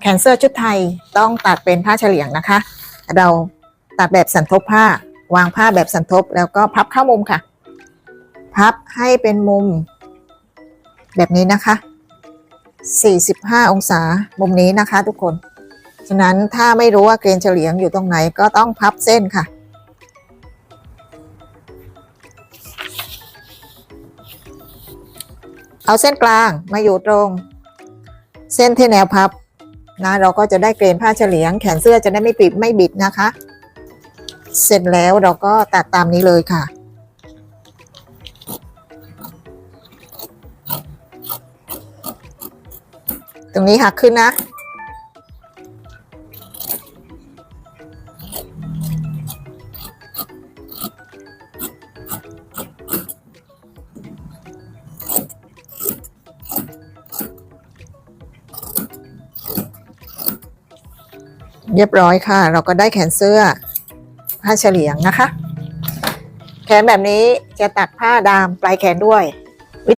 แขนเสื้อชุดไทยต้องตัดเป็นผ้าเฉลียงนะคะ เราตัดแบบสันทบผ้าวางผ้าแบบสันทบแล้วก็พับเข้ามุมค่ะ พับให้เป็นมุม แบบนี้นะคะ 45 องศามุมนี้นะคะทุกคน ฉะนั้นถ้าไม่รู้ว่าเกรนเฉลียงอยู่ตรงไหนก็ต้องพับเส้นค่ะ เอาเส้นกลางมาอยู่ตรง เส้นที่แนวพับ นะเราก็จะได้เกรนผ้าเฉลียง แขนเสื้อจะได้ไม่ปิดไม่บิดนะคะ เสร็จแล้วเราก็ตัดตามนี้เลยค่ะ ตรงนี้หักขึ้นนะ เรียบร้อยค่ะ เราก็ได้แขนเสื้อผ้าเฉลียงนะคะ แขนแบบนี้จะตัดผ้าดามปลายแขนด้วย